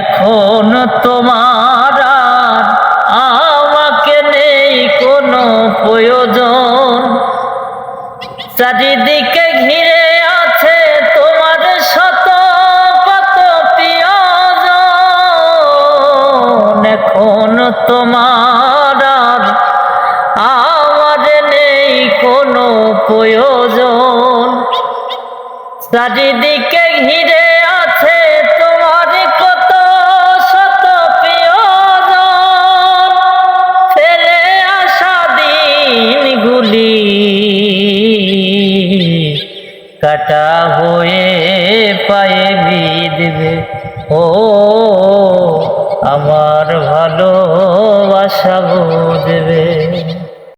এখন তোমার আমাকে নেই কোনো প্রয়োজন। চারিদিকে ঘিরে আছে তোমার শত কত প্রিয়জন। এখন তোমার আমার নেই কোনো প্রয়োজন। চারিদিকে ঘিরে আছে কাটা হয়ে পায়ে বিঁধবে। ও আমার ভালোবাসা বুঝবে।